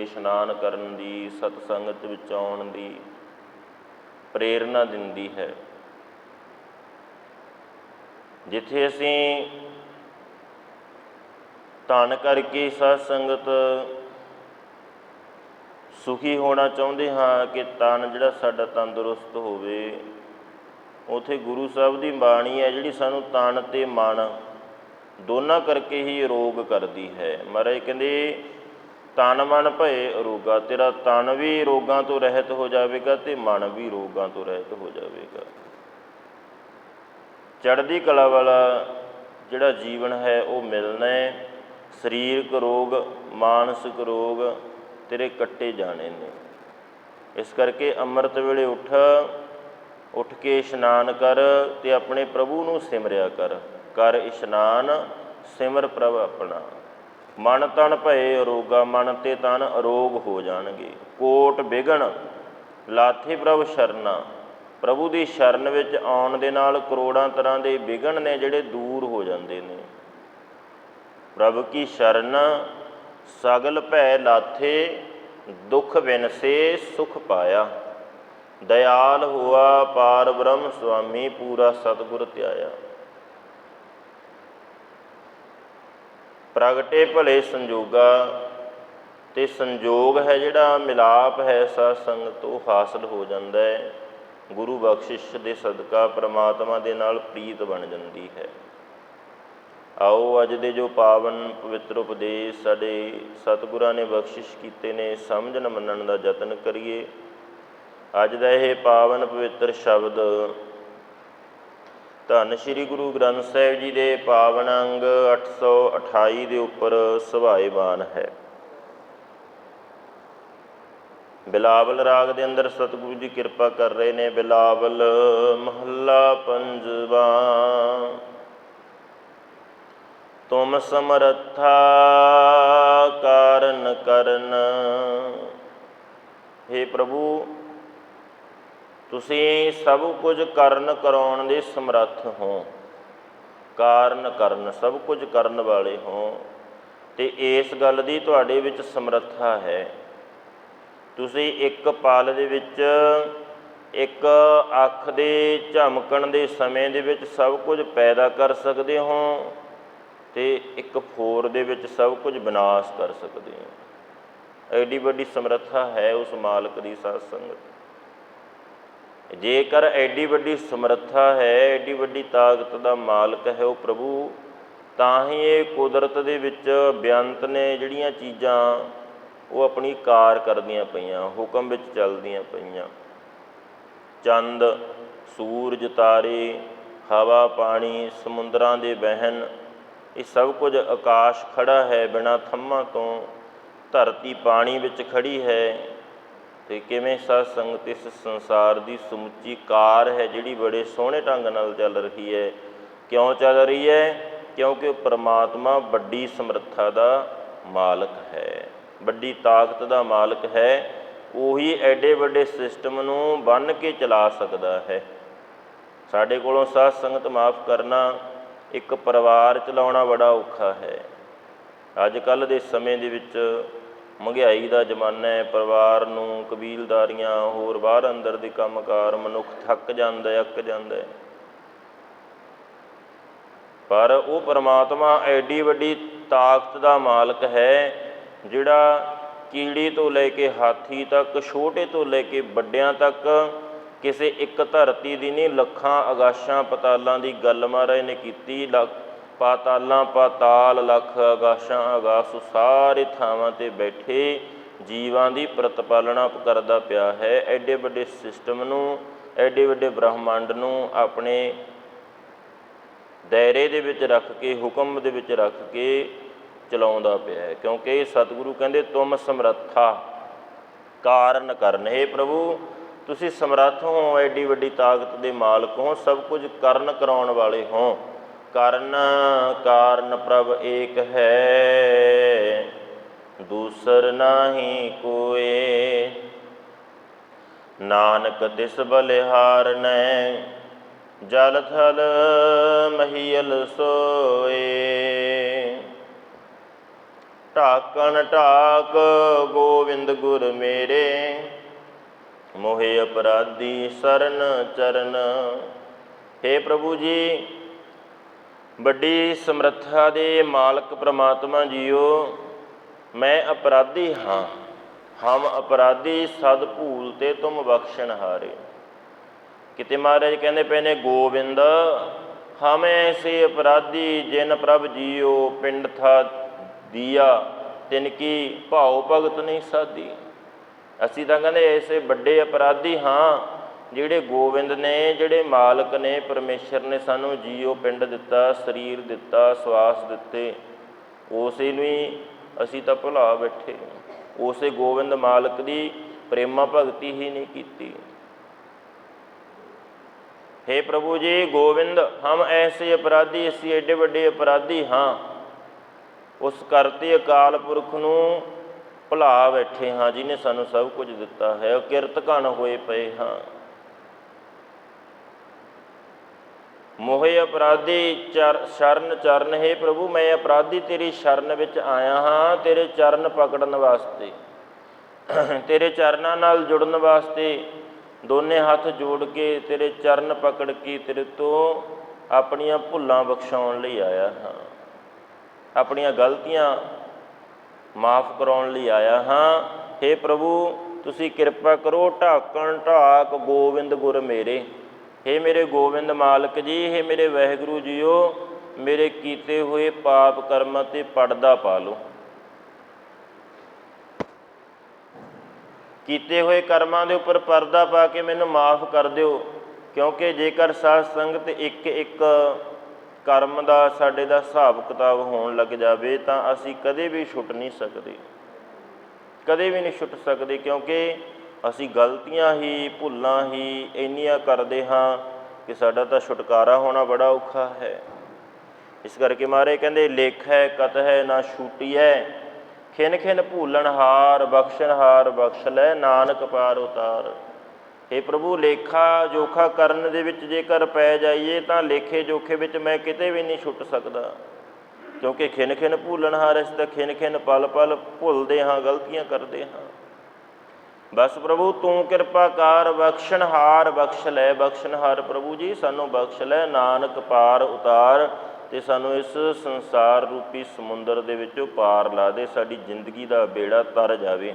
ਕੇ ਇਸ਼ਨਾਨ ਕਰਨ ਦੀ ਸਤ ਸੰਗਤ ਵਿੱਚ ਆਉਣ ਦੀ ਪ੍ਰੇਰਣਾ ਦਿੰਦੀ ਹੈ। ਜਿੱਥੇ ਅਸੀਂ ਧਨ ਕਰਕੇ ਸਤ ਸੰਗਤ ਸੁਖੀ ਹੋਣਾ ਚਾਹੁੰਦੇ ਹਾਂ ਕਿ ਤਨ ਜਿਹੜਾ ਸਾਡਾ ਤੰਦਰੁਸਤ ਹੋਵੇ, ਉਥੇ ਗੁਰੂ ਸਾਹਿਬ ਦੀ ਬਾਣੀ ਹੈ ਜਿਹੜੀ ਸਾਨੂੰ ਤਨ ਤੇ ਮਨ ਦੋਨਾਂ ਕਰਕੇ ਹੀ ਰੋਗ ਕਰਦੀ ਹੈ। ਮਹਾਰਾਜ ਕਹਿੰਦੇ ਤਨ ਮਨ ਭਏ ਰੋਗਾ, ਤੇਰਾ ਤਨ ਵੀ ਰੋਗਾਂ ਤੋਂ ਰਹਿਤ ਹੋ ਜਾਵੇਗਾ ਤੇ ਮਨ ਵੀ ਰੋਗਾਂ ਤੋਂ ਰਹਿਤ ਹੋ ਜਾਵੇਗਾ। ਚੜ੍ਹਦੀ ਕਲਾ ਵਾਲਾ ਜਿਹੜਾ ਜੀਵਨ ਹੈ, ਉਹ ਮਿਲਣਾ ਹੈ। ਸਰੀਰਕ ਰੋਗ, ਮਾਨਸਿਕ ਰੋਗ ਤੇਰੇ ਕੱਟੇ ਜਾਣੇ ਨੇ। ਇਸ ਕਰਕੇ ਅੰਮ੍ਰਿਤ ਵੇਲੇ ਉੱਠ ਉੱਠ ਕੇ ਇਸ਼ਨਾਨ ਕਰ ਤੇ ਆਪਣੇ ਪ੍ਰਭੂ ਨੂੰ ਸਿਮਰਿਆ ਕਰ। ਕਰ ਇਸ਼ਨਾਨ, ਸਿਮਰ ਪ੍ਰਭ ਆਪਣਾ। ਮਨ ਤਨ ਭਏ ਅਰੋਗਾ, ਮਨ ਤੇ ਤਨ ਅਰੋਗ ਹੋ ਜਾਣਗੇ। ਕੋਟ ਵਿਗਣ, ਲਾਥੇ ਪ੍ਰਭ ਸ਼ਰਨਾ। ਪ੍ਰਭੂ ਦੀ ਸ਼ਰਨ ਵਿੱਚ ਆਉਣ ਦੇ ਨਾਲ ਕਰੋੜਾਂ ਤਰ੍ਹਾਂ ਦੇ ਵਿਗਣ ਨੇ ਜਿਹੜੇ ਦੂਰ ਹੋ ਜਾਂਦੇ ਨੇ। ਪ੍ਰਭ ਕੀ ਸ਼ਰਨ, ਸਗਲ ਭੈ ਲਾਥੇ, ਦੁਖ ਵਿਨਸੇ, ਸੁਖ ਪਾਇਆ। ਦਇਆਲ ਹੁਆ ਪਾਰ ਬ੍ਰਹਮ ਸੁਆਮੀ, ਪੂਰਾ ਸਤਿਗੁਰ ਧਿਆਇਆ ਪ੍ਰਗਟੇ ਭਲੇ ਸੰਜੋਗਾ, ਤੇ ਸੰਜੋਗ ਹੈ ਜਿਹੜਾ ਮਿਲਾਪ ਹੈ ਸਤ ਸੰਗ ਤੋਂ ਹਾਸਲ ਹੋ ਜਾਂਦਾ ਹੈ। ਗੁਰੂ ਬਖਸ਼ਿਸ਼ ਦੇ ਸਦਕਾ ਪ੍ਰਮਾਤਮਾ ਦੇ ਨਾਲ ਪ੍ਰੀਤ ਬਣ ਜਾਂਦੀ ਹੈ। ਆਓ ਅੱਜ ਦੇ ਜੋ ਪਾਵਨ ਪਵਿੱਤਰ ਉਪਦੇਸ਼ ਸਾਡੇ ਸਤਿਗੁਰਾਂ ਨੇ ਬਖਸ਼ਿਸ਼ ਕੀਤੇ ਨੇ, ਸਮਝਣ ਮੰਨਣ ਦਾ ਯਤਨ ਕਰੀਏ। ਅੱਜ ਦਾ ਇਹ ਪਾਵਨ ਪਵਿੱਤਰ ਸ਼ਬਦ ਧੰਨ ਸ਼੍ਰੀ ਗੁਰੂ ਗ੍ਰੰਥ ਸਾਹਿਬ ਜੀ ਦੇ ਪਾਵਨ ਅੰਗ 828 ਦੇ ਉੱਪਰ ਸੁਭਾਏਵਾਨ ਹੈ। ਬਿਲਾਵਲ ਰਾਗ ਦੇ ਅੰਦਰ ਸਤਿਗੁਰੂ ਜੀ ਕਿਰਪਾ ਕਰ ਰਹੇ ਨੇ, ਬਿਲਾਵਲ ਮਹੱਲਾ ਪੰਜਵਾ। ਤੁਮ ਸਮਰੱਥਾ ਕਾਰਨ ਕਰਨ। हे ਪ੍ਰਭੂ ਤੁਸੀਂ ਸਭ ਕੁਝ ਕਰਨ ਕਰਾਉਣ ਦੇ ਸਮਰੱਥ ਹੋ, ਕਾਰਨ ਕਰਨ, ਸਭ ਕੁਝ ਕਰਨ ਵਾਲੇ ਹੋ, ਤੇ ਇਸ ਗੱਲ ਦੀ ਤੁਹਾਡੇ ਵਿੱਚ ਸਮਰੱਥਾ ਹੈ। ਤੁਸੀਂ ਇੱਕ ਪਲ ਦੇ ਵਿੱਚ, ਇੱਕ ਅੱਖ ਦੇ ਝਮਕਣ ਦੇ ਸਮੇਂ ਦੇ ਵਿੱਚ ਸਭ ਕੁਝ ਪੈਦਾ ਕਰ ਸਕਦੇ ਹੋ ਤੇ ਇੱਕ ਫੋਰ ਦੇ ਵਿੱਚ ਸਭ ਕੁਝ ਵਿਨਾਸ਼ ਕਰ ਸਕਦੇ ਹੋ। ਐਡੀ ਵੱਡੀ ਸਮਰੱਥਾ ਹੈ ਉਸ ਮਾਲਕ ਦੀ ਸਾਧ ਸੰਗਤ। ਜੇਕਰ ਐਡੀ ਵੱਡੀ ਸਮਰੱਥਾ ਹੈ, ਐਡੀ ਵੱਡੀ ਤਾਕਤ ਦਾ ਮਾਲਕ ਹੈ ਉਹ ਪ੍ਰਭੂ, ਤਾਂ ਹੀ ਇਹ ਕੁਦਰਤ ਦੇ ਵਿੱਚ ਬਿਆੰਤ ਨੇ ਜਿਹੜੀਆਂ ਚੀਜ਼ਾਂ ਉਹ ਆਪਣੀ ਕਾਰ ਕਰਦੀਆਂ ਪਈਆਂ, ਹੁਕਮ ਵਿੱਚ ਚੱਲਦੀਆਂ ਪਈਆਂ। ਚੰਦ, ਸੂਰਜ, ਤਾਰੇ, ਹਵਾ, ਪਾਣੀ, ਸਮੁੰਦਰਾਂ ਦੇ ਵਹਿਣ, ਇਹ ਸਭ ਕੁਝ ਆਕਾਸ਼ ਖੜਾ ਹੈ, ਬਿਨਾ ਥੰਮਾਂ ਤੋਂ ਧਰਤੀ ਪਾਣੀ ਵਿੱਚ ਖੜੀ ਹੈ। ਤੇ ਕਿਵੇਂ ਸਾਧ ਸੰਗਤ ਇਸ ਸੰਸਾਰ ਦੀ ਸਮੁੱਚੀ ਕਾਰ ਹੈ ਜਿਹੜੀ ਬੜੇ ਸੋਹਣੇ ਢੰਗ ਨਾਲ ਚੱਲ ਰਹੀ ਹੈ? ਕਿਉਂ ਚੱਲ ਰਹੀ ਹੈ? ਕਿਉਂਕਿ ਉਹ ਪ੍ਰਮਾਤਮਾ ਵੱਡੀ ਸਮਰੱਥਾ ਦਾ ਮਾਲਕ ਹੈ। ਵੱਡੀ ਤਾਕਤ ਦਾ ਮਾਲਕ ਹੈ। ਉਹੀ ਐਡੇ ਵੱਡੇ ਸਿਸਟਮ ਨੂੰ ਬੰਨ ਕੇ ਚਲਾ ਸਕਦਾ ਹੈ। ਸਾਡੇ ਕੋਲੋਂ ਸਾਧ ਸੰਗਤ ਮਾਫ ਕਰਨਾ ਇੱਕ ਪਰਿਵਾਰ ਚਲਾਉਣਾ ਬੜਾ ਔਖਾ ਹੈ। ਅੱਜ ਕੱਲ ਦੇ ਸਮੇਂ ਦੇ ਵਿੱਚ ਮਹਿੰਗਾਈ ਦਾ ਜ਼ਮਾਨਾ ਹੈ, ਪਰਿਵਾਰ ਨੂੰ ਕਬੀਲਦਾਰੀਆਂ, ਹੋਰ ਬਾਹਰ ਅੰਦਰ ਦੇ ਕੰਮਕਾਰ, ਮਨੁੱਖ ਥੱਕ ਜਾਂਦਾ ਹੈ, ਅੱਕ ਜਾਂਦਾ ਹੈ। ਪਰ ਉਹ ਪਰਮਾਤਮਾ ਐਡੀ ਵੱਡੀ ਤਾਕਤ ਦਾ ਮਾਲਕ ਹੈ, ਜਿਹੜਾ ਕੀੜੀ ਤੋਂ ਲੈ ਕੇ ਹਾਥੀ ਤੱਕ, ਛੋਟੇ ਤੋਂ ਲੈ ਕੇ ਵੱਡਿਆਂ ਤੱਕ ਕਿਸੇ ਇੱਕ ਧਰਤੀ ਦੀ ਨਹੀਂ, ਲੱਖਾਂ ਆਗਾਸ਼ਾਂ ਪਤਾਲਾਂ ਦੀ ਗੱਲ ਮਹਾਰਾਜ ਨੇ ਕੀਤੀ, ਲੱਖ ਪਾਤਾਲਾਂ ਪਾਤਾਲ ਲੱਖ ਆਗਾਸ਼ਾਂ ਆਗਾਸ ਸਾਰੇ ਥਾਵਾਂ ਤੇ ਬੈਠੇ ਜੀਵਾਂ ਦੀ ਪ੍ਰਤਪਾਲਣਾ ਕਰਦਾ ਪਿਆ ਹੈ। ਐਡੇ ਵੱਡੇ ਸਿਸਟਮ ਨੂੰ, ਐਡੇ ਵੱਡੇ ਬ੍ਰਹਮੰਡ ਨੂੰ ਆਪਣੇ ਦਾਇਰੇ ਦੇ ਵਿੱਚ ਰੱਖ ਕੇ, ਹੁਕਮ ਦੇ ਵਿੱਚ ਰੱਖ ਕੇ ਚਲਾਉਂਦਾ ਪਿਆ ਹੈ। ਕਿਉਂਕਿ ਸਤਿਗੁਰੂ ਕਹਿੰਦੇ, ਤੁਮ ਸਮਰੱਥਾ ਕਾਰਨ ਕਰਨ। ਹੈ ਪ੍ਰਭੂ, ਤੁਸੀਂ ਸਮਰੱਥ ਹੋ, ਐਡੀ ਵੱਡੀ ਤਾਕਤ ਦੇ ਮਾਲਕ ਹੋ, ਸਭ ਕੁਝ ਕਰਨ ਕਰਾਉਣ ਵਾਲੇ ਹੋ। ਕਰਨ ਕਾਰਨ ਪ੍ਰਭ ਏਕ ਹੈ, ਦੂਸਰ ਨਾਹੀ ਕੋਏ। ਨਾਨਕ ਤਿਸ ਬਲਿਹਾਰ ਨੈ, ਜਲ ਥਲ ਮਹੀਲ ਸੋਏ। ਢਾਕਣ ਢਾਕ ਗੋਵਿੰਦ ਗੁਰ ਮੇਰੇ, ਮੋਹਿ ਅਪਰਾਧੀ ਸਰਨ ਚਰਨ। हे ਪ੍ਰਭੂ ਜੀ ਵੱਡੀ ਸਮਰੱਥਾ ਦੇ ਮਾਲਕ ਪ੍ਰਮਾਤਮਾ ਜੀਓ, ਮੈਂ ਅਪਰਾਧੀ ਹਾਂ। ਹਮ ਅਪਰਾਧੀ ਸਦ ਭੂਲ ਤੇ ਤੁਮ ਬਖਸ਼ਣ ਹਾਰੇ। ਕਿਤੇ ਮਹਾਰਾਜ ਕਹਿੰਦੇ ਪਏ ਨੇ, ਗੋਬਿੰਦ, ਹਮ ਐਸੇ ਅਪਰਾਧੀ ਜਿਨ ਪ੍ਰਭ ਜੀਓ ਪਿੰਡ ਥਾ ਦੀਆ, ਤਿਨ ਕੀ ਭਾਉ ਭਗਤ ਨਹੀਂ ਸਾਦੀ। ਅਸੀਂ ਤਾਂ ਕਹਿੰਦੇ, ਐਸੇ ਵੱਡੇ ਅਪਰਾਧੀ ਹਾਂ ਜਿਹੜੇ ਗੋਬਿੰਦ ਨੇ, ਜਿਹੜੇ ਮਾਲਕ ਨੇ, ਪਰਮੇਸ਼ਰ ਨੇ ਸਾਨੂੰ ਜੀਓ ਪਿੰਡ ਦਿੱਤਾ, ਸਰੀਰ ਦਿੱਤਾ, ਸਵਾਸ ਦਿੱਤੇ, ਉਸੇ ਨੂੰ ਹੀ ਅਸੀਂ ਤਾਂ ਭੁਲਾ ਬੈਠੇ ਉਸੇ ਗੋਬਿੰਦ ਮਾਲਕ ਦੀ ਪ੍ਰੇਮਾ ਭਗਤੀ ਹੀ ਨਹੀਂ ਕੀਤੀ। हे ਪ੍ਰਭੂ ਜੀ ਗੋਬਿੰਦ ਹਮ ਐਸੇ ਅਪਰਾਧੀ, ਅਸੀਂ ਐਡੇ ਵੱਡੇ ਅਪਰਾਧੀ ਹਾਂ। ਉਸ ਕਰਤੇ ਅਕਾਲ ਪੁਰਖ ਨੂੰ ਭੁਲਾ ਬੈਠੇ ਹਾਂ ਜਿਨੇ ਸਾਨੂੰ ਸਭ ਕੁਝ ਦਿੱਤਾ ਹੈ। ਕਿਰਤ ਘਣ ਹੋਏ ਪਏ ਹਾਂ। ਮੋਹਿ ਅਪਰਾਧੀ ਚਰ, ਸ਼ਰਨ ਚਰਨ, ਹੈ ਪ੍ਰਭੂ, ਮੈਂ ਅਪਰਾਧੀ ਤੇਰੀ ਸ਼ਰਨ ਵਿੱਚ ਆਇਆ ਹਾਂ, ਤੇਰੇ ਚਰਨ ਪਕੜਨ ਵਾਸਤੇ। ਤੇਰੇ ਚਰਨਾਂ ਨਾਲ ਜੁੜਨ ਵਾਸਤੇ ਦੋਨੇ ਹੱਥ ਜੋੜ ਕੇ ਤੇਰੇ ਚਰਨ ਪਕੜ ਕੇ ਤੇਰੇ ਤੋਂ ਆਪਣੀਆਂ ਭੁੱਲਾਂ ਬਖਸ਼ਾਉਣ ਲਈ ਆਇਆ ਹਾਂ। ਆਪਣੀਆਂ ਗਲਤੀਆਂ ਮਾਫ ਕਰਾਉਣ ਲਈ ਆਇਆ ਹਾਂ। हे ਪ੍ਰਭੂ, ਤੁਸੀਂ ਕਿਰਪਾ ਕਰੋ, ਢਾਕਣ, ਢਾਕ ਗੋਬਿੰਦ ਗੁਰ ਮੇਰੇ। हे ਮੇਰੇ ਗੋਬਿੰਦ ਮਾਲਕ ਜੀ हे ਮੇਰੇ ਵਾਹਿਗੁਰੂ ਜੀਓ, ਮੇਰੇ ਕੀਤੇ ਹੋਏ ਪਾਪ ਕਰਮਾਂ ਤੇ ਪਰਦਾ ਪਾ ਲਓ। ਕੀਤੇ ਹੋਏ ਕਰਮਾਂ ਦੇ ਉੱਪਰ ਪਰਦਾ ਪਾ ਕੇ ਮੈਨੂੰ ਮਾਫ ਕਰ ਦਿਓ, ਕਿਉਂਕਿ ਜੇਕਰ ਸਾਧ ਸੰਗਤ ਇੱਕ ਇੱਕ ਕਰਮ ਦਾ ਸਾਡੇ ਦਾ ਹਿਸਾਬ ਕਿਤਾਬ ਹੋਣ ਲੱਗ ਜਾਵੇ, ਤਾਂ ਅਸੀਂ ਕਦੇ ਵੀ ਛੁੱਟ ਨਹੀਂ ਸਕਦੇ। ਕਦੇ ਵੀ ਨਹੀਂ ਛੁੱਟ ਸਕਦੇ, ਕਿਉਂਕਿ ਅਸੀਂ ਗਲਤੀਆਂ ਹੀ, ਭੁੱਲਾਂ ਹੀ ਇੰਨੀਆਂ ਕਰਦੇ ਹਾਂ ਕਿ ਸਾਡਾ ਤਾਂ ਛੁਟਕਾਰਾ ਹੋਣਾ ਬੜਾ ਔਖਾ ਹੈ। ਇਸ ਕਰਕੇ ਮਾਰੇ ਕਹਿੰਦੇ, ਲੇਖ ਹੈ ਕਤ ਹੈ, ਨਾ ਛੂਟੀ ਹੈ। ਖਿਨ ਖਿਨ ਭੂਲਣ ਹਾਰ, ਬਖਸ਼ਣ ਹਾਰ, ਬਖਸ਼ ਲੈ ਨਾਨਕ ਪਾਰ ਉਤਾਰ। हे ਪ੍ਰਭੂ, ਲੇਖਾ ਜੋਖਾ ਕਰਨ ਦੇ ਵਿੱਚ ਜੇਕਰ ਪੈ ਜਾਈਏ, ਤਾਂ ਲੇਖੇ ਜੋਖੇ ਵਿੱਚ ਮੈਂ ਕਿਤੇ ਵੀ ਨਹੀਂ ਛੁੱਟ ਸਕਦਾ। ਕਿਉਂਕਿ ਖਿਨ ਖਿਨ ਭੂਲਣ ਹਾਰ, ਅਸੀਂ ਤਾਂ ਖਿਨ ਖਿਨ ਪਲ ਪਲ ਭੁੱਲਦੇ ਹਾਂ, ਗਲਤੀਆਂ ਕਰਦੇ ਹਾਂ। ਬਸ ਪ੍ਰਭੂ, ਤੂੰ ਕਿਰਪਾ ਕਰ, ਬਖਸ਼ਣ ਹਾਰ, ਬਖਸ਼ ਲੈ, ਬਖਸ਼ਣ ਹਾਰ ਪ੍ਰਭੂ ਜੀ, ਸਾਨੂੰ ਬਖਸ਼ ਲੈ, ਨਾਨਕ ਪਾਰ ਉਤਾਰ ਤੇ ਸਾਨੂੰ ਇਸ ਸੰਸਾਰ ਰੂਪੀ ਸਮੁੰਦਰ ਦੇ ਵਿੱਚੋਂ ਪਾਰ ਲਾ ਦੇ, ਸਾਡੀ ਜ਼ਿੰਦਗੀ ਦਾ ਬੇੜਾ ਤਰ ਜਾਵੇ।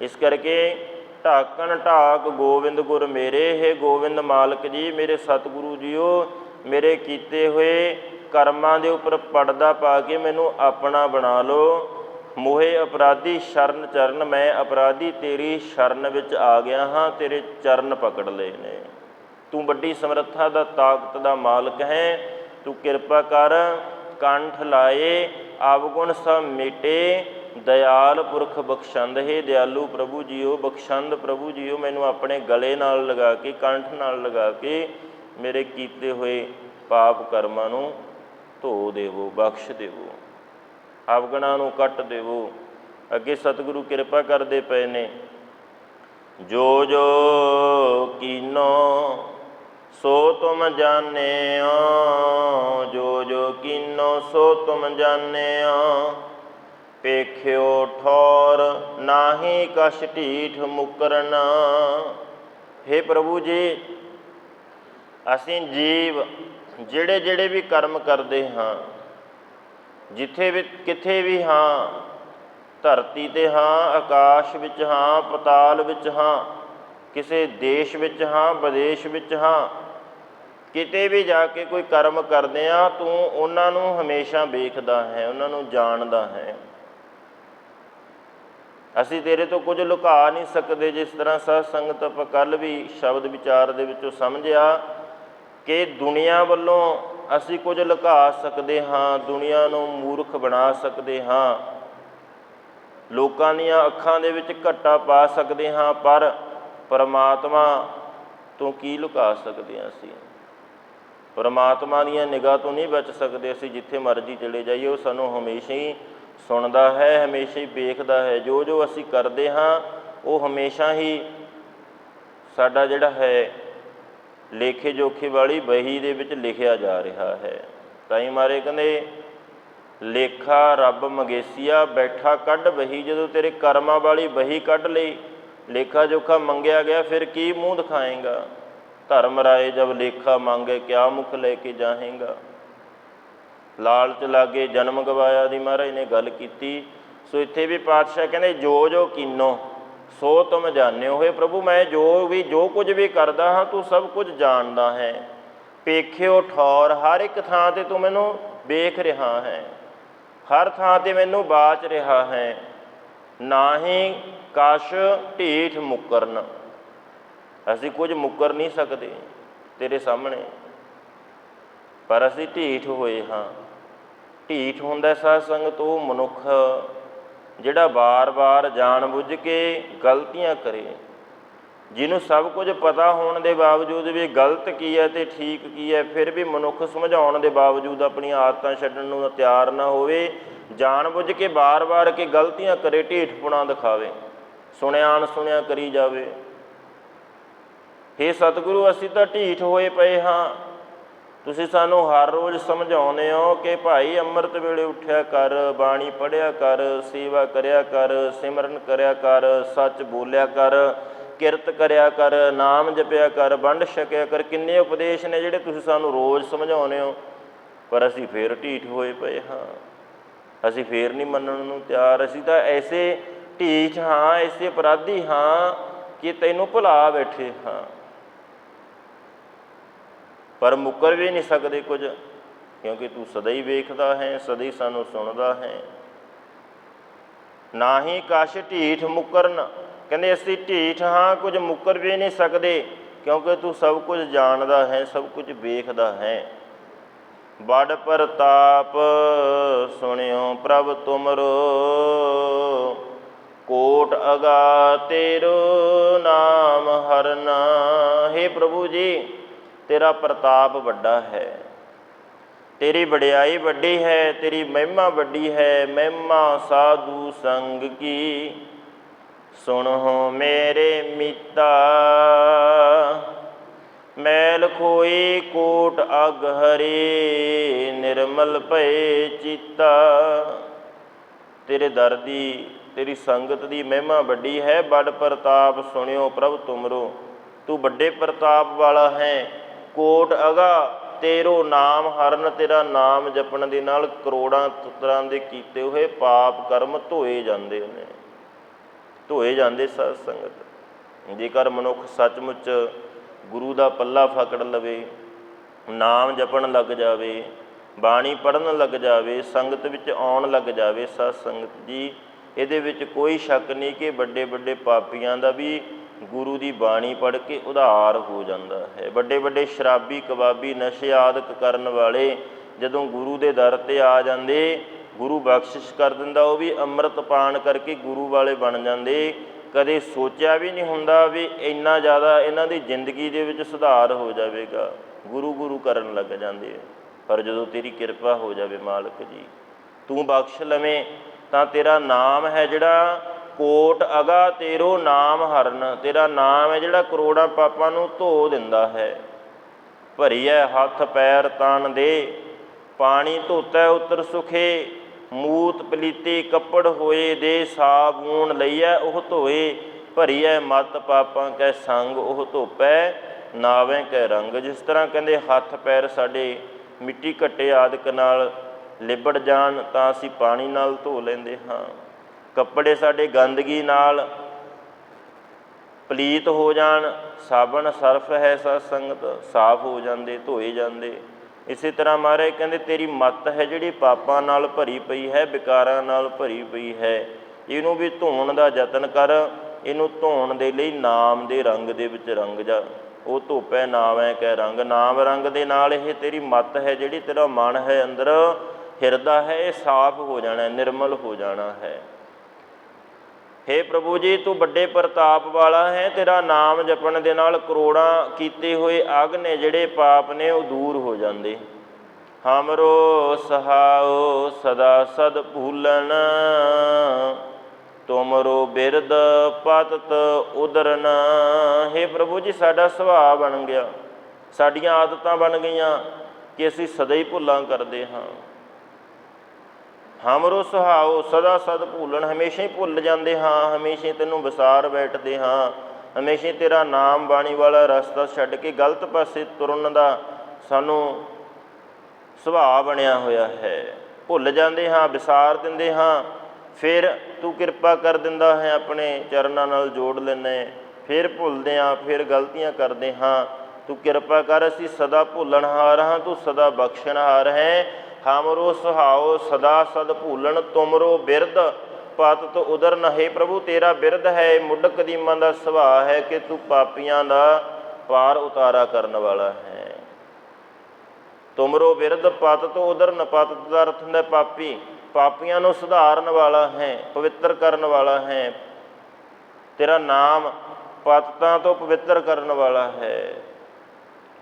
ਇਸ ਕਰਕੇ ਢਾਕਣ ਢਾਕ ਗੋਬਿੰਦ ਗੁਰ ਮੇਰੇ, ਹੈ ਗੋਬਿੰਦ ਮਾਲਕ ਜੀ, ਮੇਰੇ ਸਤਿਗੁਰੂ ਜੀਓ, ਮੇਰੇ ਕੀਤੇ ਹੋਏ ਕਰਮਾਂ ਦੇ ਉੱਪਰ ਪਰਦਾ ਪਾ ਕੇ ਮੈਨੂੰ ਆਪਣਾ ਬਣਾ ਲਓ। ਮੋਹੇ ਅਪਰਾਧੀ ਸ਼ਰਨ ਚਰਨ, ਮੈਂ ਅਪਰਾਧੀ ਤੇਰੀ ਸ਼ਰਨ ਵਿੱਚ ਆ ਗਿਆ ਹਾਂ, ਤੇਰੇ ਚਰਨ ਪਕੜ ਲਏ ਨੇ। ਤੂੰ ਵੱਡੀ ਸਮਰੱਥਾ ਦਾ ਤਾਕਤ ਦਾ ਮਾਲਕ ਹੈ, ਤੂੰ ਕਿਰਪਾ ਕਰ, ਕੰਠ ਲਾਏ, ਆਵਗੁਣ ਸਭ ਮਿਟੇ। ਦਇਆਲ ਪੁਰਖ ਬਖਸ਼ੰਦ, ਹੈ ਦਿਆਲੂ ਪ੍ਰਭੂ ਜੀਓ, ਬਖਸ਼ੰਦ ਪ੍ਰਭੂ ਜੀਓ, ਮੈਨੂੰ ਆਪਣੇ ਗਲੇ ਨਾਲ ਲਗਾ ਕੇ, ਕੰਠ ਨਾਲ ਲਗਾ ਕੇ, ਮੇਰੇ ਕੀਤੇ ਹੋਏ ਪਾਪ ਕਰਮਾਂ ਨੂੰ ਧੋ ਦੇਵੋ, ਬਖਸ਼ ਦੇਵੋ। ਅਵਗਣਾ ਨੂੰ ਕੱਟ ਦੇਵੋ। ਅੱਗੇ ਸਤਿਗੁਰੂ ਕਿਰਪਾ ਕਰਦੇ ਪਏ ਨੇ। ਜੋ ਜੋ ਕੀਨੋ, ਸੋ ਤੁਮ ਜਾਣਿਓ ਜੋ ਜੋ ਕੀਨੋ, ਸੋ ਤੁਮ ਜਾਣਿਓ ਪੇਖਿਓ ਠੌਰ, ਨਾਹੀ ਕਛ ਢੀਠ ਮੁਕਰਨਾ। हे ਪ੍ਰਭੂ ਜੀ, ਅਸੀਂ ਜੀਵ, ਜਿਹੜੇ ਜਿਹੜੇ ਵੀ ਕਰਮ ਕਰਦੇ ਹਾਂ ਜਿੱਥੇ ਵੀ, ਕਿੱਥੇ ਵੀ ਹਾਂ, ਧਰਤੀ ਤੇ ਹਾਂ, ਆਕਾਸ਼ ਵਿੱਚ ਹਾਂ, ਪਤਾਲ ਵਿੱਚ ਹਾਂ, ਕਿਸੇ ਦੇਸ਼ ਵਿੱਚ ਹਾਂ, ਵਿਦੇਸ਼ ਵਿੱਚ ਹਾਂ, ਕਿਤੇ ਵੀ ਜਾ ਕੇ ਕੋਈ ਕਰਮ ਕਰਦੇ ਆ, ਤੂੰ ਉਹਨਾਂ ਨੂੰ ਹਮੇਸ਼ਾ ਵੇਖਦਾ ਹੈ, ਉਹਨਾਂ ਨੂੰ ਜਾਣਦਾ ਹੈ। ਅਸੀਂ ਤੇਰੇ ਤੋਂ ਕੁਝ ਲੁਕਾ ਨਹੀਂ ਸਕਦੇ, ਜਿਸ ਤਰ੍ਹਾਂ ਸਾਧ ਸੰਗਤ ਆਪਾਂ ਕੱਲ ਵੀ ਸ਼ਬਦ ਵਿਚਾਰ ਦੇ ਵਿੱਚੋਂ ਸਮਝਿਆ ਕਿ ਦੁਨੀਆ ਵੱਲੋਂ ਅਸੀਂ ਕੁਝ ਲੁਕਾ ਸਕਦੇ ਹਾਂ, ਦੁਨੀਆ ਨੂੰ ਮੂਰਖ ਬਣਾ ਸਕਦੇ ਹਾਂ। ਲੋਕਾਂ ਦੀਆਂ ਅੱਖਾਂ ਦੇ ਵਿੱਚ ਘੱਟਾ ਪਾ ਸਕਦੇ ਹਾਂ, ਪਰ ਪਰਮਾਤਮਾ ਤੋਂ ਕੀ ਲੁਕਾ ਸਕਦੇ ਹਾਂ ਅਸੀਂ? ਪਰਮਾਤਮਾ ਦੀਆਂ ਨਿਗਾਹ ਤੋਂ ਨਹੀਂ ਬਚ ਸਕਦੇ ਅਸੀਂ, ਜਿੱਥੇ ਮਰਜ਼ੀ ਚਲੇ ਜਾਈਏ, ਉਹ ਸਾਨੂੰ ਹਮੇਸ਼ਾ ਹੀ ਸੁਣਦਾ ਹੈ, ਹਮੇਸ਼ਾ ਹੀ ਵੇਖਦਾ ਹੈ। ਜੋ ਜੋ ਅਸੀਂ ਕਰਦੇ ਹਾਂ, ਉਹ ਹਮੇਸ਼ਾ ਹੀ ਸਾਡਾ ਜਿਹੜਾ ਹੈ ਲੇਖੇ ਜੋਖੇ ਵਾਲੀ ਬਹੀ ਦੇ ਵਿੱਚ ਲਿਖਿਆ ਜਾ ਰਿਹਾ ਹੈ। ਤਾਂ ਹੀ ਮਾਰੇ ਕਹਿੰਦੇ, ਲੇਖਾ ਰੱਬ ਮੰਗੇਸੀਆ, ਬੈਠਾ ਕੱਢ ਬਹੀ, ਜਦੋਂ ਤੇਰੇ ਕਰਮਾਂ ਵਾਲੀ ਬਹੀ ਕੱਢ ਲਈ। ਲੇਖਾ ਜੋਖਾ ਮੰਗਿਆ ਗਿਆ, ਫਿਰ ਕੀ ਮੂੰਹ ਦਿਖਾਏਗਾ? ਧਰਮ ਰਾਏ ਜਬ ਲੇਖਾ ਮੰਗੇ, ਕਿਆ ਮੁਖ ਲੈ ਕੇ ਜਾਹੇਗਾ? ਲਾਲਚ ਲਾਗੇ ਜਨਮ ਗਵਾਇਆ ਦੀ ਮਹਾਰਾਜ ਨੇ ਗੱਲ ਕੀਤੀ। ਸੋ ਇੱਥੇ ਵੀ ਪਾਤਸ਼ਾਹ ਕਹਿੰਦੇ, ਜੋ ਜੋ ਕੀਨੋ ਸੋ ਤੁਮ ਜਾਣਿਓ ਹੋਏ ਪ੍ਰਭੂ, ਮੈਂ ਜੋ ਵੀ, ਜੋ ਕੁਝ ਵੀ ਕਰਦਾ ਹਾਂ, ਤੂੰ ਸਭ ਕੁਝ ਜਾਣਦਾ ਹੈ। ਪੇਖਿਓ ਠੌਰ, ਹਰ ਇੱਕ ਥਾਂ ਤੇ ਤੂੰ ਮੈਨੂੰ ਵੇਖ ਰਿਹਾ ਹੈ। ਹਰ ਥਾਂ ਤੇ ਮੈਨੂੰ ਬਾਚ ਰਿਹਾ ਹੈ। ਨਾ ਹੀ ਕਸ਼ ਢੀਠ ਮੁਕਰਨ। ਅਸੀਂ ਕੁਝ ਮੁਕਰ ਨਹੀਂ ਸਕਦੇ ਤੇਰੇ ਸਾਹਮਣੇ, ਪਰ ਅਸੀਂ ਢੀਠ ਹੋਏ ਹਾਂ। ਢੀਠ ਹੁੰਦਾ ਸਾਧ ਸੰਗਤ ਉਹ ਮਨੁੱਖ ਜਿਹੜਾ ਬਾਰ-ਬਾਰ ਜਾਣ-ਬੁੱਝ ਕੇ ਗਲਤੀਆਂ ਕਰੇ, ਜਿਹਨੂੰ ਸਭ ਕੁਝ ਪਤਾ ਹੋਣ ਦੇ ਬਾਵਜੂਦ ਵੀ ਗਲਤ ਕੀ ਹੈ ਤੇ ਠੀਕ ਕੀ ਹੈ, ਫਿਰ ਵੀ ਮਨੁੱਖ ਸਮਝਾਉਣ ਦੇ ਬਾਵਜੂਦ ਆਪਣੀਆਂ ਆਦਤਾਂ ਛੱਡਣ ਨੂੰ ਤਿਆਰ ਨਾ ਹੋਵੇ, ਜਾਣ-ਬੁੱਝ ਕੇ ਬਾਰ-ਬਾਰ ਕੇ ਗਲਤੀਆਂ ਕਰੇ ਢੀਠਪੁਣਾ ਦਿਖਾਵੇ, ਸੁਣਿਆ ਅਣਸੁਣਿਆ ਕਰੀ ਜਾਵੇ। ਹੇ ਸਤਿਗੁਰੂ, ਅਸੀਂ ਤਾਂ ਢੀਠ ਹੋਏ ਪਏ ਹਾਂ। ਤੁਸੀਂ ਸਾਨੂੰ ਹਰ ਰੋਜ਼ ਸਮਝਾਉਂਦੇ ਹੋ ਕਿ ਭਾਈ ਅੰਮ੍ਰਿਤ ਵੇਲੇ ਉੱਠਿਆ ਕਰ, ਬਾਣੀ ਪੜਿਆ ਕਰ, ਸੇਵਾ ਕਰਿਆ ਕਰ, ਸਿਮਰਨ ਕਰਿਆ ਕਰ, ਸੱਚ ਬੋਲਿਆ ਕਰ, ਕਿਰਤ ਕਰਿਆ ਕਰ, ਨਾਮ ਜਪਿਆ ਕਰ, ਵੰਡ ਛਕਿਆ ਕਰ, ਕਿੰਨੇ ਉਪਦੇਸ਼ ਨੇ ਜਿਹੜੇ ਤੁਸੀਂ ਸਾਨੂੰ ਰੋਜ਼ ਸਮਝਾਉਂਦੇ ਹੋ। ਪਰ ਅਸੀਂ ਫੇਰ ਢੀਠ ਹੋਏ ਪਏ ਹਾਂ। ਅਸੀਂ ਫੇਰ ਨਹੀਂ ਮੰਨਣ ਨੂੰ ਤਿਆਰ। ਅਸੀਂ ਤਾਂ ਐਸੇ ਢੀਠ ਹਾਂ, ਐਸੇ ਅਪਰਾਧੀ ਹਾਂ ਕਿ ਤੈਨੂੰ ਭੁਲਾ ਬੈਠੇ ਹਾਂ। ਪਰ ਮੁਕਰ ਵੀ ਨਹੀਂ ਸਕਦੇ ਕੁਝ, ਕਿਉਂਕਿ ਤੂੰ ਸਦਾ ਹੀ ਵੇਖਦਾ ਹੈ, ਸਦਾ ਹੀ ਸਾਨੂੰ ਸੁਣਦਾ ਹੈ। ਨਾ ਹੀ ਕਸ਼ ਢੀਠ ਮੁਕਰਨ, ਕਹਿੰਦੇ ਅਸੀਂ ਢੀਠ ਹਾਂ, ਕੁਝ ਮੁਕਰ ਵੀ ਨਹੀਂ ਸਕਦੇ, ਕਿਉਂਕਿ ਤੂੰ ਸਭ ਕੁਝ ਜਾਣਦਾ ਹੈ, ਸਭ ਕੁਝ ਵੇਖਦਾ ਹੈ। ਬੜ ਪ੍ਰਤਾਪ ਸੁਣਿਓ ਪ੍ਰਭ ਤੁਮਰੋ, ਕੋਟ ਅਗਾ ਤੇਰੋ ਨਾਮ ਹਰਨਾ। हे ਪ੍ਰਭੂ ਜੀ ਤੇਰਾ ਪ੍ਰਤਾਪ ਵੱਡਾ ਹੈ। ਤੇਰੀ ਵਡਿਆਈ ਵੱਡੀ ਹੈ, ਤੇਰੀ ਮਹਿਮਾ ਵੱਡੀ ਹੈ, ਮਹਿਮਾ ਸਾਧੂ ਸੰਗ ਕੀ। ਸੁਣੋ ਮੇਰੇ ਮੀਤਾ, ਮੈਲ ਖੋਈ ਕੋਟ ਅਗ ਹਰੇ, ਨਿਰਮਲ ਭਏ ਚੀਤਾ। ਤੇਰੇ ਦਰ ਦੀ, ਤੇਰੀ ਸੰਗਤ ਦੀ ਮਹਿਮਾ ਵੱਡੀ ਹੈ ਬੜ ਪ੍ਰਤਾਪ ਸੁਣਿਓ ਪ੍ਰਭ ਤੁਮਰੋ। ਤੂੰ ਵੱਡੇ ਪ੍ਰਤਾਪ ਵਾਲਾ ਹੈ ਕੋਟ ਅਗਾ, ਤੇਰੋ ਨਾਮ ਹਰਨ, ਤੇਰਾ ਨਾਮ ਜਪਣ ਦੇ ਨਾਲ ਕਰੋੜਾਂ ਤਰ੍ਹਾਂ ਦੇ ਕੀਤੇ ਹੋਏ ਪਾਪ ਕਰਮ ਧੋਏ ਜਾਂਦੇ ਨੇ। ਧੋਏ ਜਾਂਦੇ ਸਤ ਸੰਗਤ। ਜੇਕਰ ਮਨੁੱਖ ਸੱਚਮੁੱਚ ਗੁਰੂ ਦਾ ਪੱਲਾ ਫਕੜ ਲਵੇ, ਨਾਮ ਜਪਣ ਲੱਗ ਜਾਵੇ, ਬਾਣੀ ਪੜਨ ਲੱਗ ਜਾਵੇ, ਸੰਗਤ ਵਿੱਚ ਆਉਣ ਲੱਗ ਜਾਵੇ, ਸਤ ਸੰਗਤ ਜੀ, ਇਹਦੇ ਵਿੱਚ ਕੋਈ ਸ਼ੱਕ ਨਹੀਂ ਕਿ ਵੱਡੇ ਵੱਡੇ ਪਾਪੀਆਂ ਦਾ ਵੀ ਗੁਰੂ ਦੀ ਬਾਣੀ ਪੜ੍ਹ ਕੇ ਉਧਾਰ ਹੋ ਜਾਂਦਾ ਹੈ। ਵੱਡੇ ਵੱਡੇ ਸ਼ਰਾਬੀ ਕਬਾਬੀ ਨਸ਼ੇ ਆਦਿਕ ਕਰਨ ਵਾਲੇ ਜਦੋਂ ਗੁਰੂ ਦੇ ਦਰ ਤੇ ਆ ਜਾਂਦੇ, ਗੁਰੂ ਬਖਸ਼ਿਸ਼ ਕਰ ਦਿੰਦਾ, ਉਹ ਵੀ ਅੰਮ੍ਰਿਤ ਪਾਣ ਕਰਕੇ ਗੁਰੂ ਵਾਲੇ ਬਣ ਜਾਂਦੇ। ਕਦੇ ਸੋਚਿਆ ਵੀ ਨਹੀਂ ਹੁੰਦਾ ਵੀ ਇੰਨਾ ਜ਼ਿਆਦਾ ਇਹਨਾਂ ਦੀ ਜ਼ਿੰਦਗੀ ਦੇ ਵਿੱਚ ਸੁਧਾਰ ਹੋ ਜਾਵੇਗਾ। ਗੁਰੂ ਗੁਰੂ ਕਰਨ ਲੱਗ ਜਾਂਦੇ। ਪਰ ਜਦੋਂ ਤੇਰੀ ਕਿਰਪਾ ਹੋ ਜਾਵੇ ਮਾਲਕ ਜੀ, ਤੂੰ ਬਖਸ਼ ਲਵੇਂ ਤਾਂ ਤੇਰਾ ਨਾਮ ਹੈ ਜਿਹੜਾ ਕੋਟ ਅਗਾ ਤੇਰੋ ਨਾਮ ਹਰਨ, ਤੇਰਾ ਨਾਮ ਹੈ ਜਿਹੜਾ ਕਰੋੜਾਂ ਪਾਪਾਂ ਨੂੰ ਧੋ ਦਿੰਦਾ ਹੈ। ਭਰੀਐ ਹੱਥ ਪੈਰ ਤਨ ਦੇ, ਪਾਣੀ ਧੋਤੈ ਉਤਰ ਸੁਖੇ, ਮੂਤ ਪਲੀਤੀ ਕੱਪੜ ਹੋਏ ਦੇ ਸਾਬੂਨ ਲਈਐ ਉਹ ਧੋਏ, ਭਰੀਐ ਮਤ ਪਾਪਾਂ ਕੈ ਸੰਗ ਉਹ ਧੋਪੈ, ਨਾਵੇਂ ਕੈ ਰੰਗ। ਜਿਸ ਤਰ੍ਹਾਂ ਕਹਿੰਦੇ, ਹੱਥ ਪੈਰ ਸਾਡੇ ਮਿੱਟੀ ਘੱਟੇ ਆਦਿਕ ਨਾਲ ਲਿਬੜ ਜਾਣ, ਤਾਂ ਅਸੀਂ ਪਾਣੀ ਨਾਲ ਧੋ ਲੈਂਦੇ ਹਾਂ। ਕੱਪੜੇ ਸਾਡੇ ਗੰਦਗੀ ਨਾਲ ਪਲੀਤ ਹੋ ਜਾਣ, ਸਾਬਣ ਸਰਫ ਹੈ ਸਤ ਸੰਗਤ, ਸਾਫ਼ ਹੋ ਜਾਂਦੇ, ਧੋਏ ਜਾਂਦੇ। ਇਸੇ ਤਰ੍ਹਾਂ ਮਹਾਰਾਜ ਕਹਿੰਦੇ, ਤੇਰੀ ਮੱਤ ਹੈ ਜਿਹੜੀ ਪਾਪਾਂ ਨਾਲ ਭਰੀ ਪਈ ਹੈ, ਵਿਕਾਰਾਂ ਨਾਲ ਭਰੀ ਪਈ ਹੈ। ਇਹਨੂੰ ਵੀ ਧੋਣ ਦਾ ਯਤਨ ਕਰ, ਇਹਨੂੰ ਧੋਣ ਦੇ ਲਈ ਨਾਮ ਦੇ ਰੰਗ ਦੇ ਵਿੱਚ ਰੰਗ ਜਾ। ਉਹ ਧੋਪੈ ਨਾਮ ਹੈ ਕਹਿ ਰੰਗ, ਨਾਮ ਰੰਗ ਦੇ ਨਾਲ ਇਹ ਤੇਰੀ ਮੱਤ ਹੈ ਜਿਹੜੀ ਤੇਰਾ ਮਨ ਹੈ ਅੰਦਰ, ਹਿਰਦਾ ਹੈ, ਇਹ ਸਾਫ਼ ਹੋ ਜਾਣਾ, ਨਿਰਮਲ ਹੋ ਜਾਣਾ ਹੈ। हे ਪ੍ਰਭੂ ਜੀ, ਤੂੰ ਵੱਡੇ ਪ੍ਰਤਾਪ ਵਾਲਾ ਹੈ। ਤੇਰਾ ਨਾਮ ਜਪਣ ਦੇ ਨਾਲ ਕਰੋੜਾਂ ਕੀਤੇ ਹੋਏ ਅਗ ਨੇ ਜਿਹੜੇ ਪਾਪ ਨੇ, ਉਹ ਦੂਰ ਹੋ ਜਾਂਦੇ। ਹਮਰੋ ਸਹਾਓ ਸਦਾ ਸਦ ਭੂਲਨ ਤੁਮਰੋ ਬਿਰਦ ਪਤਤ ਉਦਰਨ। हे ਪ੍ਰਭੂ ਜੀ, ਸਾਡਾ ਸੁਭਾਅ ਬਣ ਗਿਆ। ਸਾਡੀਆਂ ਆਦਤਾਂ ਬਣ ਗਈਆਂ ਕਿ ਅਸੀਂ ਸਦਾ ਹੀ ਭੁੱਲਾਂ ਕਰਦੇ ਹਾਂ। ਹਮਰੋ ਸੁਹਾਓ, ਸਦਾ ਸਦ ਭੁੱਲਣ, ਹਮੇਸ਼ਾ ਹੀ ਭੁੱਲ ਜਾਂਦੇ ਹਾਂ, ਹਮੇਸ਼ਾ ਹੀ ਤੈਨੂੰ ਵਿਸਾਰ ਬੈਠਦੇ ਹਾਂ, ਹਮੇਸ਼ਾ ਹੀ ਤੇਰਾ ਨਾਮ ਬਾਣੀ ਵਾਲਾ ਰਸਤਾ ਛੱਡ ਕੇ ਗਲਤ ਪਾਸੇ ਤੁਰਨ ਦਾ ਸਾਨੂੰ ਸੁਭਾਅ ਬਣਿਆ ਹੋਇਆ ਹੈ। ਭੁੱਲ ਜਾਂਦੇ ਹਾਂ, ਵਿਸਾਰ ਦਿੰਦੇ ਹਾਂ, ਫਿਰ ਤੂੰ ਕਿਰਪਾ ਕਰ ਦਿੰਦਾ ਹੈ ਆਪਣੇ ਚਰਨਾਂ ਨਾਲ ਜੋੜ ਲੈਨੇ ਫਿਰ ਭੁੱਲਦੇ ਹਾਂ, ਫਿਰ ਗਲਤੀਆਂ ਕਰਦੇ ਹਾਂ। ਤੂੰ ਕਿਰਪਾ ਕਰ, ਅਸੀਂ ਸਦਾ ਭੁੱਲਣਹਾਰ ਹਾਂ, ਤੂੰ ਸਦਾ ਬਖਸ਼ਣਹਾਰ ਹੈ। ਹਮਰੋ ਸੁਹਾਓ, ਸਦਾ ਸਦ ਭੂਲਣ ਤੁਮਰੋ ਬਿਰਧ, ਪਤ ਉਦਰ ਨਹੇ ਪ੍ਰਭੂ ਤੇਰਾ ਬਿਰਧ ਹੈ ਮੁੱਢ ਕਦੀਮਾਂ ਦਾ ਸੁਭਾਅ ਹੈ ਕਿ ਤੂੰ ਪਾਪੀਆਂ ਦਾ ਪਾਰ ਉਤਾਰਾ ਕਰਨ ਵਾਲਾ ਹੈ। ਤੁਮਰੋ ਬਿਰਧ, ਪਤ ਤੋਂ ਉਦਰ, ਨਪਤ ਦਾ ਅਰਥ ਹੁੰਦਾ ਪਾਪੀ, ਪਾਪੀਆਂ ਨੂੰ ਸੁਧਾਰਨ ਵਾਲਾ ਹੈ, ਪਵਿੱਤਰ ਕਰਨ ਵਾਲਾ ਹੈ। ਤੇਰਾ ਨਾਮ ਪਤਤਾਂ ਤੋਂ ਪਵਿੱਤਰ ਕਰਨ ਵਾਲਾ ਹੈ।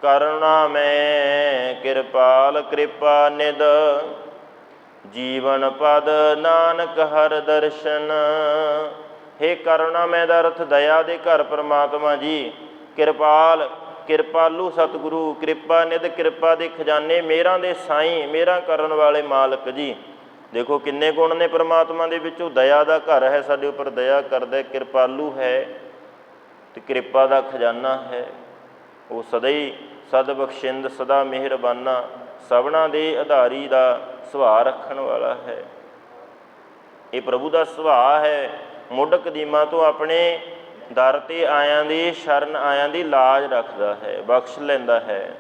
ਕਰੁਣਾ ਮੈਂ, ਕਿਰਪਾਲ, ਕਿਰਪਾ ਨਿਦ। ਜੀਵਨ ਪਦ ਨਾਨਕ ਹਰ ਦਰਸ਼ਨ। ਹੇ ਕਰੁਣਾ ਮੈਂ ਦਾ ਅਰਥ ਦਇਆ ਦੇ ਘਰ ਪ੍ਰਮਾਤਮਾ ਜੀ। ਕਿਰਪਾਲ, ਕਿਰਪਾਲੂ ਸਤਿਗੁਰੂ, ਕਿਰਪਾ ਨਿਧ ਕਿਰਪਾ ਦੇ ਖਜ਼ਾਨੇ ਮੇਰਾ ਦੇ ਸਾਈਂ, ਮੇਰਾ ਕਰਨ ਵਾਲੇ ਮਾਲਕ ਜੀ। ਦੇਖੋ ਕਿੰਨੇ ਗੁਣ ਨੇ ਪ੍ਰਮਾਤਮਾ ਦੇ ਵਿੱਚੋਂ। ਦਇਆ ਦਾ ਘਰ ਹੈ, ਸਾਡੇ ਉੱਪਰ ਦਇਆ ਕਰਦਾ ਕਿਰਪਾਲੂ ਹੈ ਤੇ ਕਿਰਪਾ ਦਾ ਖਜ਼ਾਨਾ ਹੈ। ਉਹ ਸਦਾ ਹੀ ਸਦ ਬਖਸ਼ਿੰਦ ਸਦਾ ਮਿਹਰਬਾਨਾ, ਸਭਨਾ ਦੇ ਆਧਾਰੀ ਦਾ ਸੁਭਾਅ ਰੱਖਣ ਵਾਲਾ ਹੈ। ਇਹ ਪ੍ਰਭੂ ਦਾ ਸੁਭਾਅ ਹੈ। ਮੁੱਢ ਕਦੀਮਾ ਤੋਂ ਆਪਣੇ ਦਰ ਤੇ ਆਇਆਂ ਦੀ ਸ਼ਰਨ ਆਇਆਂ ਦੀ ਲਾਜ ਰੱਖਦਾ ਹੈ, ਬਖਸ਼ ਲੈਂਦਾ ਹੈ।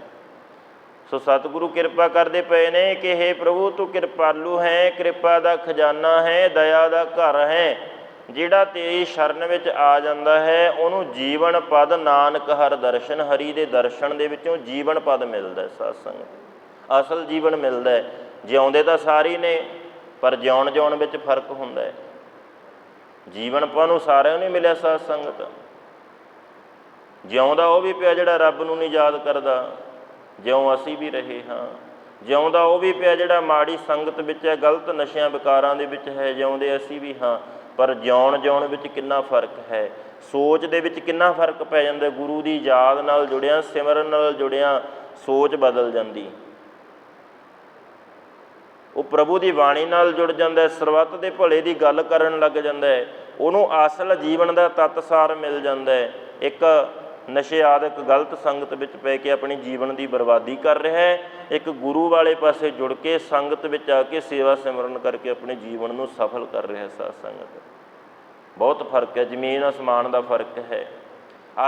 ਸੋ ਸਤਿਗੁਰੂ ਕਿਰਪਾ ਕਰਦੇ ਪਏ ਨੇ ਕਿ हे ਪ੍ਰਭੂ, ਤੂੰ ਕਿਰਪਾਲੂ ਹੈ, ਕਿਰਪਾ ਦਾ ਖਜ਼ਾਨਾ ਹੈ, ਦਇਆ ਦਾ ਘਰ ਹੈ। ਜਿਹੜਾ ਤੇਰੀ ਸ਼ਰਨ ਵਿੱਚ ਆ ਜਾਂਦਾ ਹੈ, ਉਹਨੂੰ ਜੀਵਨ ਪਦ ਨਾਨਕ ਹਰ ਦਰਸ਼ਨ, ਹਰੀ ਦੇ ਦਰਸ਼ਨ ਦੇ ਵਿੱਚੋਂ ਜੀਵਨ ਪਦ ਮਿਲਦਾ ਹੈ ਸੰਗਤ ਅਸਲ ਜੀਵਨ ਮਿਲਦਾ ਹੈ। ਜਿਉਂਦੇ ਤਾਂ ਸਾਰੇ ਨੇ, ਪਰ ਜਿਉਣ ਜਿਉਣ ਵਿੱਚ ਫ਼ਰਕ ਹੁੰਦਾ ਹੈ। ਜੀਵਨ ਪਦ ਨੂੰ ਸਾਰਿਆਂ ਨੂੰ ਮਿਲਿਆ ਸਾਧ ਸੰਗਤ ਜਿਉਂਦਾ ਉਹ ਵੀ ਪਿਆ ਜਿਹੜਾ ਰੱਬ ਨੂੰ ਨਹੀਂ ਯਾਦ ਕਰਦਾ। ਜਿਉਂ ਅਸੀਂ ਵੀ ਰਹੇ ਹਾਂ। ਜਿਉਂਦਾ ਉਹ ਵੀ ਪਿਆ ਜਿਹੜਾ ਮਾੜੀ ਸੰਗਤ ਵਿੱਚ ਹੈ, ਗਲਤ ਨਸ਼ਿਆਂ, ਵਿਕਾਰਾਂ ਦੇ ਵਿੱਚ ਹੈ, ਜਿਉਂਦੇ ਅਸੀਂ ਵੀ ਹਾਂ। ਪਰ ਜਿਉਣ ਜਿਉਣ ਵਿੱਚ ਕਿੰਨਾ ਫ਼ਰਕ ਹੈ? ਸੋਚ ਦੇ ਵਿੱਚ ਕਿੰਨਾ ਫ਼ਰਕ ਪੈ ਜਾਂਦਾ? ਗੁਰੂ ਦੀ ਯਾਦ ਨਾਲ ਜੁੜਿਆ, ਸਿਮਰਨ ਨਾਲ ਜੁੜਿਆ ਸੋਚ ਬਦਲ ਜਾਂਦੀ। ਉਹ ਪ੍ਰਭੂ ਦੀ ਬਾਣੀ ਨਾਲ ਜੁੜ ਜਾਂਦਾ ਸਰਬੱਤ ਦੇ ਭਲੇ ਦੀ ਗੱਲ ਕਰਨ ਲੱਗ ਜਾਂਦਾ ਉਹਨੂੰ ਅਸਲ ਜੀਵਨ ਦਾ ਤਤਸਾਰ ਮਿਲ ਜਾਂਦਾ ਇੱਕ ਨਸ਼ੇ ਆਦਿਕ ਗਲਤ ਸੰਗਤ ਵਿੱਚ ਪੈ ਕੇ ਆਪਣੀ ਜੀਵਨ ਦੀ ਬਰਬਾਦੀ ਕਰ ਰਿਹਾ ਹੈ। ਇੱਕ ਗੁਰੂ ਵਾਲੇ ਪਾਸੇ ਜੁੜ ਕੇ ਸੰਗਤ ਵਿੱਚ ਆ ਕੇ ਸੇਵਾ ਸਿਮਰਨ ਕਰਕੇ ਆਪਣੇ ਜੀਵਨ ਨੂੰ ਸਫਲ ਕਰ ਰਿਹਾ ਸਾਧ ਸੰਗਤ। ਬਹੁਤ ਫ਼ਰਕ ਹੈ, ਜ਼ਮੀਨ ਅਸਮਾਨ ਦਾ ਫ਼ਰਕ ਹੈ।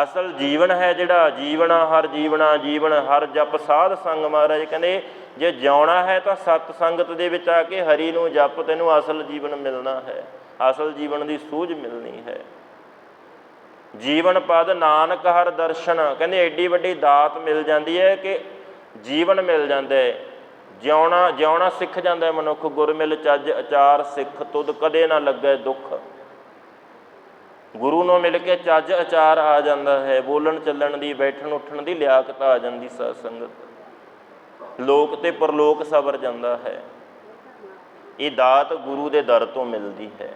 ਅਸਲ ਜੀਵਨ ਹੈ ਜਿਹੜਾ, ਜੀਵਨਾ ਹਰ ਜੀਵਨਾ ਜੀਵਨ ਹਰ ਜਪ ਸਾਧ ਸੰਗ ਮਹਾਰਾਜ ਕਹਿੰਦੇ, ਜੇ ਜਿਉਣਾ ਹੈ ਤਾਂ ਸਤ ਸੰਗਤ ਦੇ ਵਿੱਚ ਆ ਕੇ ਹਰੀ ਨੂੰ ਜਪ, ਤੈਨੂੰ ਅਸਲ ਜੀਵਨ ਮਿਲਣਾ ਹੈ। ਅਸਲ ਜੀਵਨ ਦੀ ਸੂਝ ਮਿਲਣੀ ਹੈ। ਜੀਵਨ ਪਦ ਨਾਨਕ ਹਰ ਦਰਸ਼ਨ। ਕਹਿੰਦੇ ਐਡੀ ਵੱਡੀ ਦਾਤ ਮਿਲ ਜਾਂਦੀ ਹੈ ਕਿ ਜੀਵਨ ਮਿਲ ਜਾਂਦਾ। ਹੈ ਜਿਉਣਾ ਜਿਉਣਾ ਸਿੱਖ ਜਾਂਦਾ ਮਨੁੱਖ, ਗੁਰ ਮਿਲ ਚੱਜ ਅਚਾਰ ਸਿੱਖ, ਤੁਧ ਕਦੇ ਨਾ ਲੱਗੇ ਦੁੱਖ। ਗੁਰੂ ਨੂੰ ਮਿਲ ਕੇ ਚੱਜ ਅਚਾਰ ਆ ਜਾਂਦਾ ਹੈ, ਬੋਲਣ ਚੱਲਣ ਦੀ, ਬੈਠਣ ਉੱਠਣ ਦੀ ਲਿਆਕਤ ਆ ਜਾਂਦੀ ਸਾਧ ਸੰਗਤ। ਲੋਕ ਤੇ ਪਰਲੋਕ ਸਬਰ ਜਾਂਦਾ ਹੈ। ਇਹ ਦਾਤ ਗੁਰੂ ਦੇ ਦਰ ਤੋਂ ਮਿਲਦੀ ਹੈ।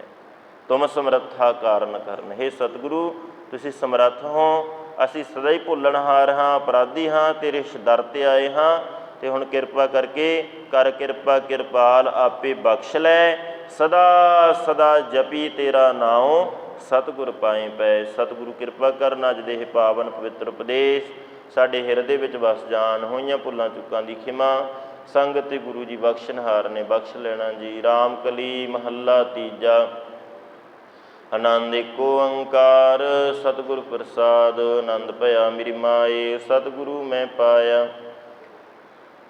ਤੁਮ ਸਮਰੱਥਾ ਕਾਰਨ ਕਰਨ। ਹੈ ਸਤਿਗੁਰੂ ਤੁਸੀਂ ਸਮਰੱਥ ਹੋ, ਅਸੀਂ ਸਦਾ ਹੀ ਭੁੱਲਣਹਾਰ ਹਾਂ, ਅਪਰਾਧੀ ਹਾਂ, ਤੇਰੇ ਦਰ ਤੇ ਆਏ ਹਾਂ। ਤੇ ਹੁਣ ਕਿਰਪਾ ਕਰਕੇ ਕਰ ਕਿਰਪਾ, ਕਿਰਪਾਲ ਆਪੇ ਬਖਸ਼ ਲੈ। ਸਦਾ ਸਦਾ ਜਪੀ ਤੇਰਾ ਨਾਉ। ਸਤਿਗੁਰ ਪਾਏ ਪਏ। ਸਤਿਗੁਰੂ ਕਿਰਪਾ ਕਰਨ, ਅੱਜ ਦੇ ਪਾਵਨ ਪਵਿੱਤਰ ਉਪਦੇਸ਼ ਸਾਡੇ ਹਿਰਦੇ ਵਿੱਚ ਵਸ ਜਾਣ। ਹੋਈਆਂ ਭੁੱਲਾਂ, ਚੁੱਕਾਂ ਦੀ ਖਿਮਾ। ਸੰਗਤ ਤੇ ਗੁਰੂ ਜੀ ਬਖਸ਼ਣਹਾਰ ਨੇ ਬਖਸ਼ ਲੈਣਾ ਜੀ। ਰਾਮ ਕਲੀ, ਮਹੱਲਾ ਤੀਜਾ। ਆਨੰਦ ਏਕੋ ਓੰਕਾਰ, ਸਤਿਗੁਰ ਪ੍ਰਸਾਦ, ਆਨੰਦ ਭਇਆ ਮੇਰੀ ਮਾਏ, ਸਤਿਗੁਰੂ ਮੈਂ ਪਾਇਆ।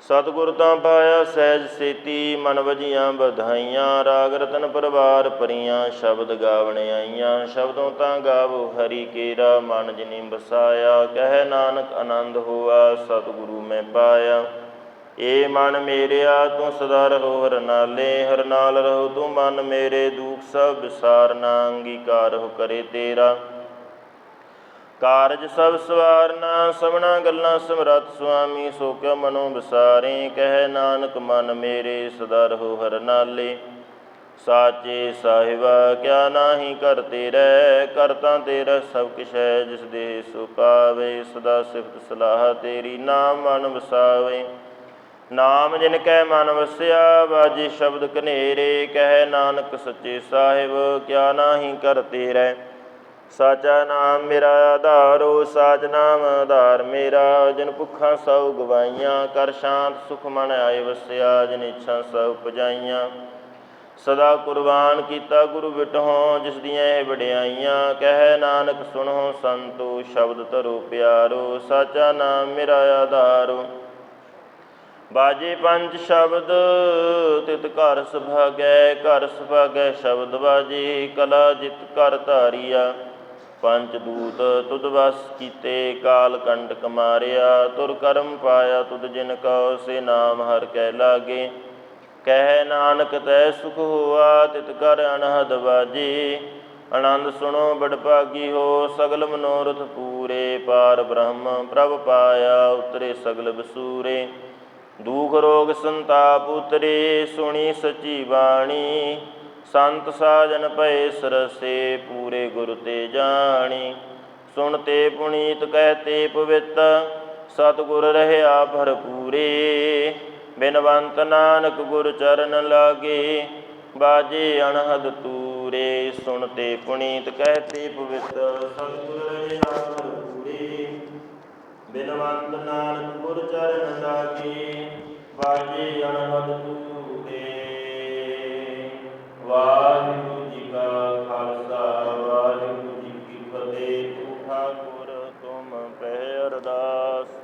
ਸਤਿਗੁਰ ਤਾਂ ਪਾਇਆ, ਸਹਿਜ ਸੇਤੀ, ਮਨ ਵਜੀਆਂ ਵਧਾਈਆਂ, ਰਾਗ ਰਤਨ ਪਰਵਾਰ ਪਰੀਆਂ ਸ਼ਬਦ ਗਾਵਣ ਆਈਆਂ। ਸ਼ਬਦੋਂ ਤਾਂ ਗਾਵੋ ਹਰੀ ਕੇਰਾ, ਮਨ ਜਿਨੀ ਬਸਾਇਆ ਕਹਿ ਨਾਨਕ ਆਨੰਦ ਹੋਆ, ਸਤਿਗੁਰੂ ਮੈਂ ਪਾਇਆ। ਏ ਮਨ ਮੇਰਿਆ, ਤੂੰ ਸਦਾ ਰਹੋ ਹਰ ਨਾਲੇ ਹਰ ਨਾਲ ਰਹੋ ਤੂੰ ਮਨ ਮੇਰੇ, ਦੁਖ ਸਭ ਵਿਸਾਰਨਾ, ਅੰਗੀਕਾਰ ਹੋ ਕਰੇ ਤੇਰਾ। ਕਾਰਜ ਸਭ ਸਵਾਰਨਾ, ਸਭਨਾ ਗੱਲਾਂ ਸਮਰਤ ਸੁਆਮੀ, ਸੋ ਕਿਉ ਮਨੋ ਵਿਸਾਰੇ, ਕਹਿ ਨਾਨਕ ਮਨ ਮੇਰੇ, ਸਦਾ ਰਹੋ ਹਰ ਨਾਲੇ ਸਾਚੇ ਸਾਹਿਬਾ, ਕਿਆ ਨਾਹੀ ਕਰਤੇ ਰਹਿ ਕਰਤਾ ਤੇਰਾ ਸਭ ਕਿਛ ਹੈ, ਜਿਸ ਦੇ ਸੋ ਪਾਵੇ, ਸਦਾ ਸਿਫਤ ਸਲਾਹ ਤੇਰੀ ਨਾਮ ਮਨ ਵਸਾਵੇ। ਨਾਮ ਜਿਨ ਕੈ ਮਨ ਵਸਿਆ ਬਾਜੀ ਸ਼ਬਦ ਕਨੇਰੇ ਕਹਿ ਨਾਨਕ ਸੱਚੇ ਸਾਹਿਬ, ਕਿਆ ਨਾਹੀ ਕਰ ਰਹਿ। ਸਾਚਾ ਨਾਮ ਮੇਰਾ ਆਧਾਰੋ, ਸਾਚ ਨਾਮ ਆਧਾਰ ਮੇਰਾ। ਜਿਨ ਭੁੱਖਾਂ ਸਭ ਗਵਾਈਆਂ, ਕਰ ਸ਼ਾਂਤ ਸੁਖ ਮਨ ਆਏ ਵਸਿਆ, ਜਿਨ ਇੱਛਾ ਸਭ ਪਜਾਈਆਂ ਸਦਾ ਕੁਰਬਾਨ ਕੀਤਾ ਗੁਰੂ ਵਿਟਹੁ, ਜਿਸ ਦੀਆਂ ਇਹ ਵਡਿਆਈਆਂ। ਕਹਿ ਨਾਨਕ ਸੁਣੋ ਸੰਤੋ, ਸ਼ਬਦ ਧਰੋ ਪਿਆਰੋ, ਸਾਚਾ ਨਾਮ ਮੇਰਾ ਆਧਾਰੋ। ਬਾਜੇ ਪੰਜ ਸ਼ਬਦ, ਤਿਤ ਘਰ ਸੁਭਾਗੈ ਘਰ ਸੁਭਾਗੈ ਸ਼ਬਦ ਬਾਜੇ, ਕਲਾ ਜਿਤ ਕਰ ਧਾਰੀਆ। ਪੰਜ ਦੂਤ ਤੁਧ ਵਸ ਕੀਤੇ, ਕਾਲ ਕੰਟਕ ਕਮਾਰਿਆ ਤੁਰ ਕਰਮ ਪਾਇਆ ਤੁਧ ਜਿਨ ਕਉ, ਸੇ ਨਾਮ ਹਰ ਕੈ ਲਾਗੇ। ਕਹਿ ਨਾਨਕ ਤੈ ਸੁਖ ਹੋਆ, ਤਿਤ ਕਰ ਅਨਹਦ ਬਾਜੇ। ਆਨੰਦ ਸੁਣੋ, ਬੜ ਭਾਗੀ ਹੋ, ਸਗਲ ਮਨੋਰਥ ਪੂਰੇ। ਪਾਰ ਬ੍ਰਹਮ ਪ੍ਰਭ ਪਾਇਆ, ਉਤਰੇ ਸਗਲ ਬਸੂਰੇ। ਦੂਖ ਰੋਗ ਸੰਤਾਪ ਉਤਰੇ, ਸੁਣੀ ਸਚੀ ਬਾਣੀ। ਸੰਤ ਸਾਜਨ ਭਏ ਸਰਸੇ, ਪੂਰੇ ਗੁਰ ਤੇ ਜਾਣੀ। ਸੁਣਤੇ ਪੁਨੀਤ ਕਹਤੇ ਪਵਿੱਤ, ਸਤਿਗੁਰ ਰਹਿਆ ਭਰਪੂਰੇ। ਬਿਨਵੰਤ ਨਾਨਕ ਗੁਰ ਚਰਨ ਲਾਗੇ, ਬਾਜੇ ਅਣਹਦ ਤੂਰੇ। ਸੁਣਤੇ ਪੁਨੀਤ ਕਹਤੇ ਪਵਿੱਤ, ਸਤਿਗੁਰ ਰਹਿਆ ਭਰਪੂਰੇ। ਬਿਨਵੰਤ ਨਾਨਕ ਗੁਰ ਚਰਨ ਲਾਗੇ, ਵਾਜੇ ਅਣਵਦ ਤੂਤੇ ਵਾਹਿਗੁਰੂ ਜੀ ਕਾ ਖਾਲਸਾ, ਵਾਹਿਗੁਰੂ ਜੀ ਕੀ ਫਤਿਹ। ਤੂੰ ਠਾਕੁਰ, ਤੁਮ ਪਹਿ ਅਰਦਾਸ।